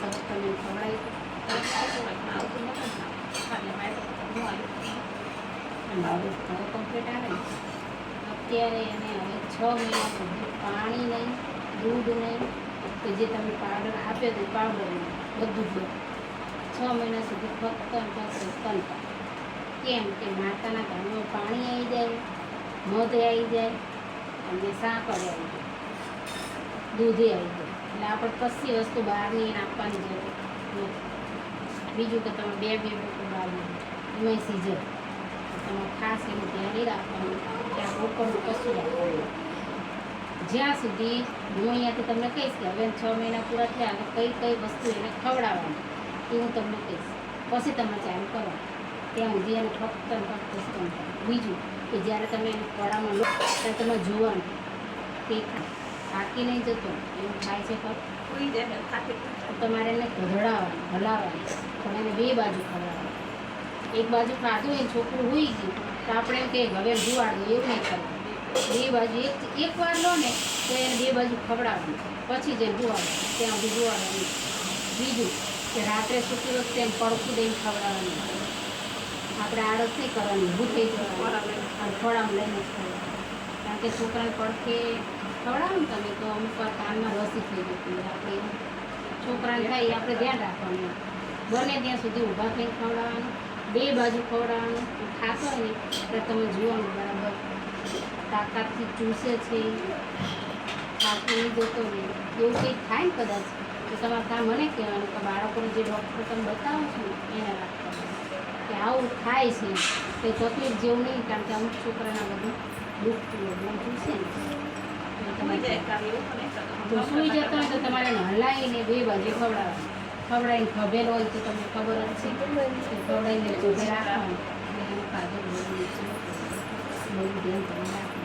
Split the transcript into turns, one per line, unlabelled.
તો તમે ખવડાવી
આવતું નતું ને. ખાલી મારે તો ન આવ્યું.
અને હવે હવે કમ્પ્લીટ આવે અત્યારે એને હવે છ મહિના સુધી પાણી નહીં, દૂધ નહીં, કે જે તમે પાવડર આપ્યો તો પાવડર બધું જ છ મહિના સુધી ફક્ત ફક્ત કેમ કે માતાના ઘરમાં પાણી આવી જાય મધ આવી જાય, અને સાંકળ આવી જાય દૂધે આવી ગયું. એટલે આપણે કશી વસ્તુ બહારની એને આપવાની જરૂર. બીજું કે તમે બે બે બોટલ બહાર એમાં સીઝર તમે ખાસ એનું ધ્યાન રાખવાનું. આ ઉપરનું કશું રાખવાનું જ્યાં સુધી હું અહીંયાથી તમને કહીશ કે હવે છ મહિના પૂરા થયા એટલે કઈ કઈ વસ્તુ એને ખવડાવવાની, એ હું તમને કહીશ. પછી તમે ચાલુ કરો. ત્યાં સુધી એને ફક્ત ફક્ત બીજું કે જ્યારે તમે એને ખોડામાં લો ત્યારે તમે જોવાનું. કે ખા- થાકી નહીં જતો એવું થાય છે ખરું તમારે એને ઘરડાવવાની હલાવવાનું પણ એને બે બાજુ ખવડાવવાની. એક બાજુ ખાધું હોય છોકરું હોઈ ગયું તો આપણે એમ કે હવે જુવાડ દો એવું નહીં કરવાનું. બે બાજુ એક એક વાર લો ને તો એને બે બાજુ ખવડાવવાનું. પછી જે જુવાડો ત્યાં સુધી જુવાડવાનું બીજું કે રાત્રે સૂતી વખતે એમ પડખું દઈને ખવડાવવાનું. આપણે આળસ નહીં કરવાની ઊભું થઈ જવાનું અને ખોળામાં લઈને જ કારણ કે છોકરાને પડખે ખવડાવો ને તમે તો અમુક વાર કાનમાં રસી થઈ જતી આપણે છોકરાને થાય આપણે ધ્યાન રાખવાનું. બને ત્યાં સુધી ઊભા થઈને ખવડાવવાનું બે બાજુ ખવડાવવાનું હોય ને એટલે તમે જોવાનું બરાબર. તાકાતથી ચૂસે છે ખાતું નહીં જતો ને એવું કંઈક થાય ને કદાચ તો તમારે ત્યાં મને કહેવાનું કે બાળકોને જે ડૉક્ટર તમે બતાવો છો એને રાખવાનું. કે આવું થાય છે. તે તકલીફ જેવું નહીં કારણ કે અમુક છોકરાના બધું દુઃખ હોય છે ચૂસે ને. તો સૂઈ જતો હોય તો તમારે હલાવીને બે બાજુ ખવડાવવાનું ખવડાવીને ખભેલો હોય તો તમને ખબર જ છે ખવડાવીને ચોખે રાખવાનું. ખાધું બહુ ધ્યાન બરાબર?